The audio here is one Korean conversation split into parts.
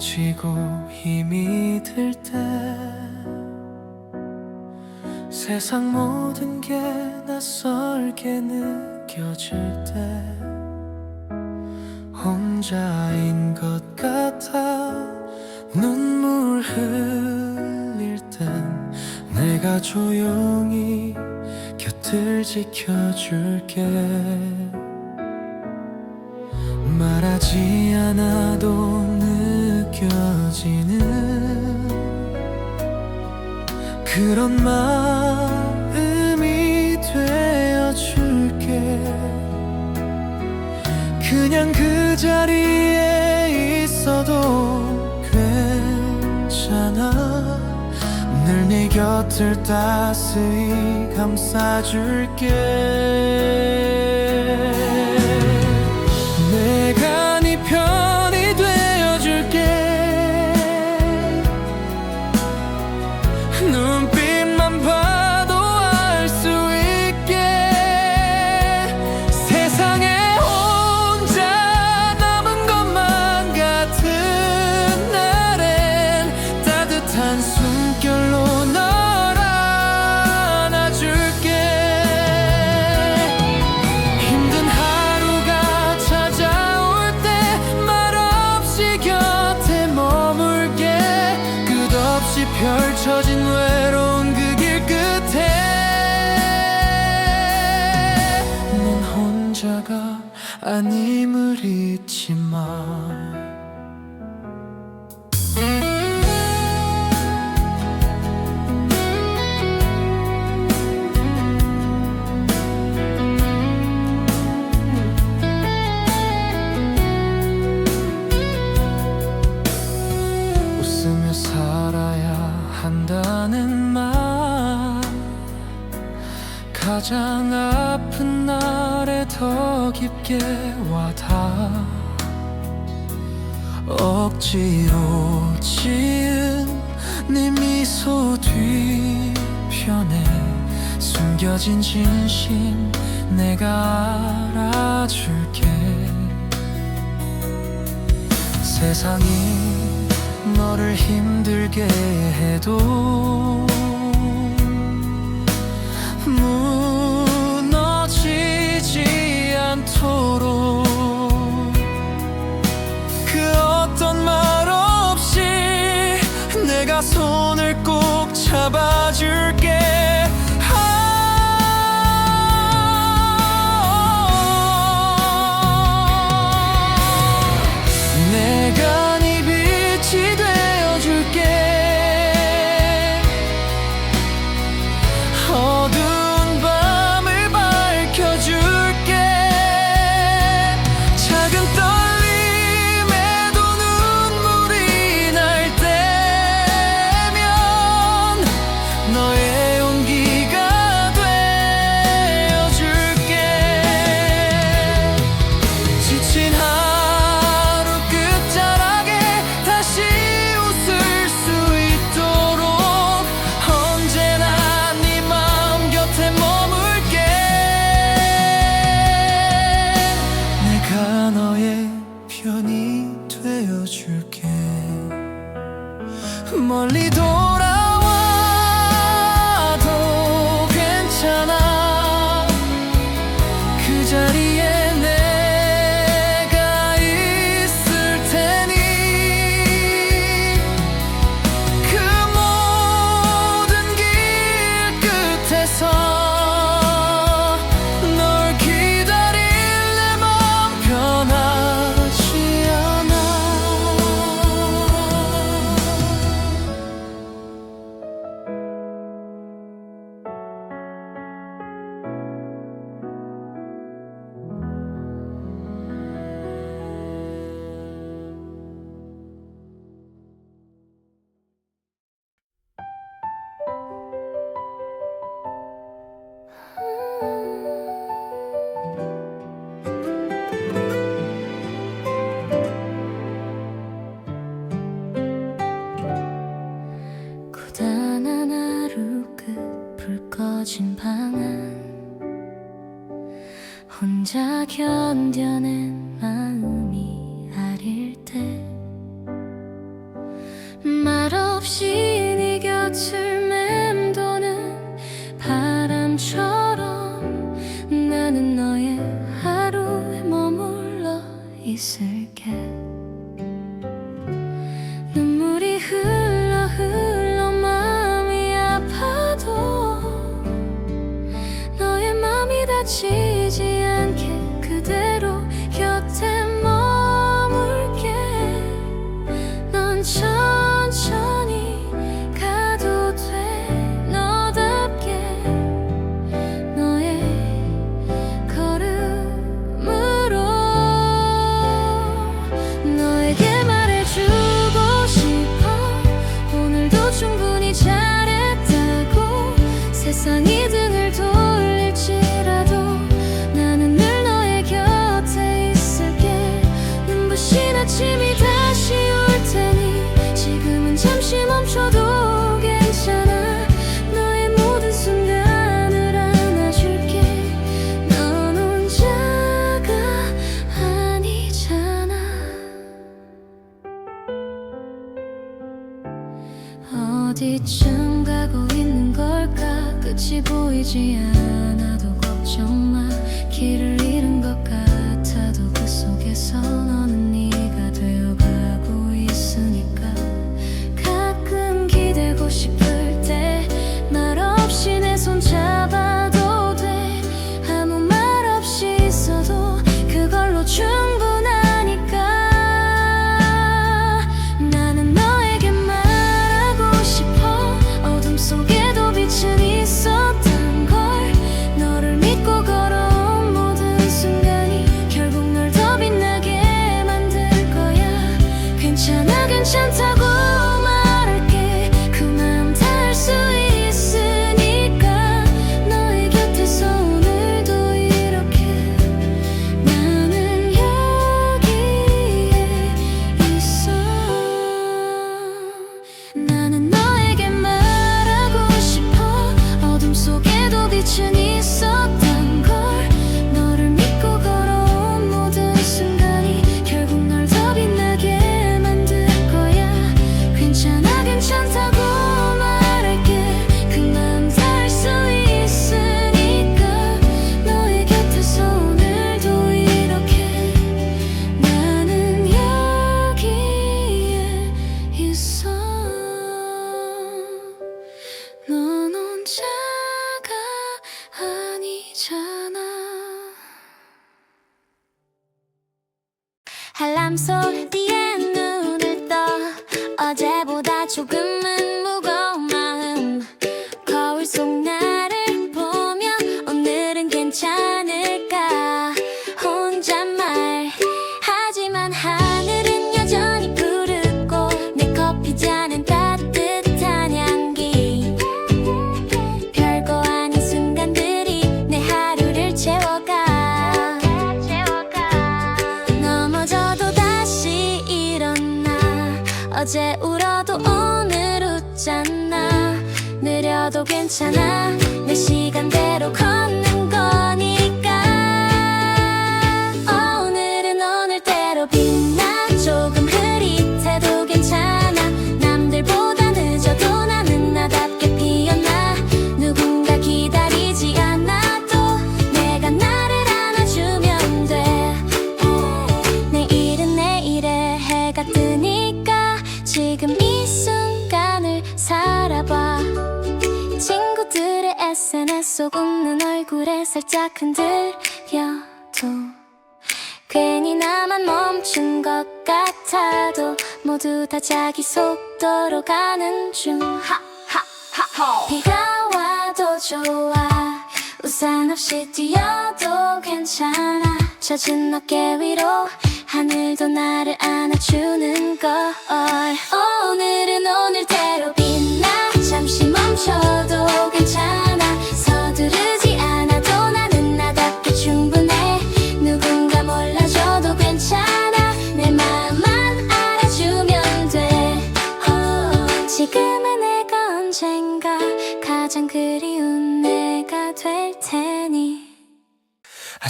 지치고 힘이 들 때 세상 모든 게 낯설게 느껴질 때 혼자인 것 같아 눈물 흘릴 땐 내가 조용히 곁을 지켜줄게. 말하지 않아도 느껴지는 그런 마음이 되어줄게. 그냥 그 자리에 있어도 괜찮아. 늘 네 곁을 따스히 감싸줄게. Чем. 깊게 와닿아 억지로 지은 네 미소 뒤편에 숨겨진 진심 내가 알아줄게. 세상이 너를 힘들게 해도 그 멀리도 없이 네 곁을 맴도는 바람처럼 나는 너의 하루에 머물러 있을게. 눈물이 흘러 흘러 마음이 아파도 너의 마음이 다치지 않게 그대로 어디쯤 가고 있는 걸까? 끝이 보이지 않아도 걱정 마. 길을 一直。I'm so at the end. 어제 울어도 오늘 웃잖아. 느려도 괜찮아. 내 시간대로 걸어. 속 웃는 얼굴에 살짝 흔들려도 괜히 나만 멈춘 것 같아도 모두 다 자기 속도로 가는 중. 비가 와도 좋아. 우산 없이 뛰어도 괜찮아. 젖은 어깨 위로 하늘도 나를 안아주는 걸. 오늘은 오늘대로 빛나. 잠시 멈춰도 괜찮아.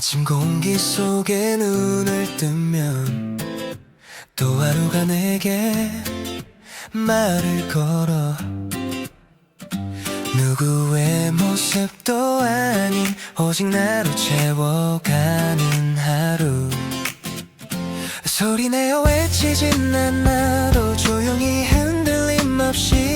아침 공기 속에 눈을 뜨면 또 하루가 내게 말을 걸어. 누구의 모습도 아닌 오직 나로 채워가는 하루. 소리내어 외치진 않아도 조용히 흔들림 없이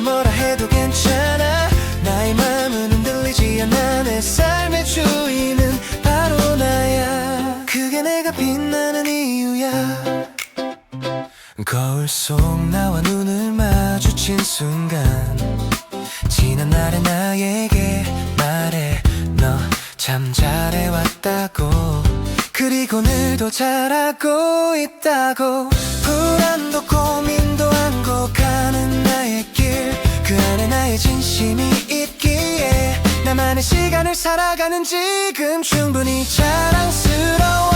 뭐라 해도 괜찮아. 나의 마음은 흔들리지 않아. 내 삶의 주인은 바로 나야. 그게 내가 빛나는 이유야. 거울 속 나와 눈을 마주친 순간 지난 날의 나에게 말해. 너 참 잘해왔다고. 그리고 오늘도 잘하고 있다고. 불안도 길 그 안에 나의 진심이 있기에 나만의 시간을 살아가는 지금 충분히 자랑스러워.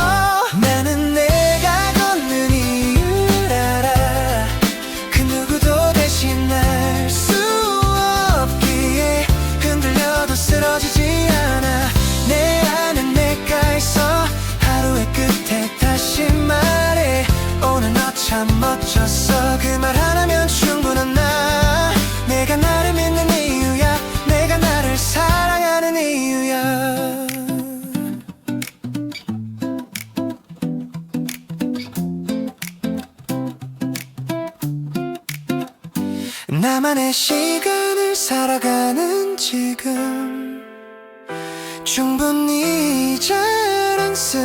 나는 내가 걷는 나만의 시간을 살아가는 지금. 충분히 자랑스러워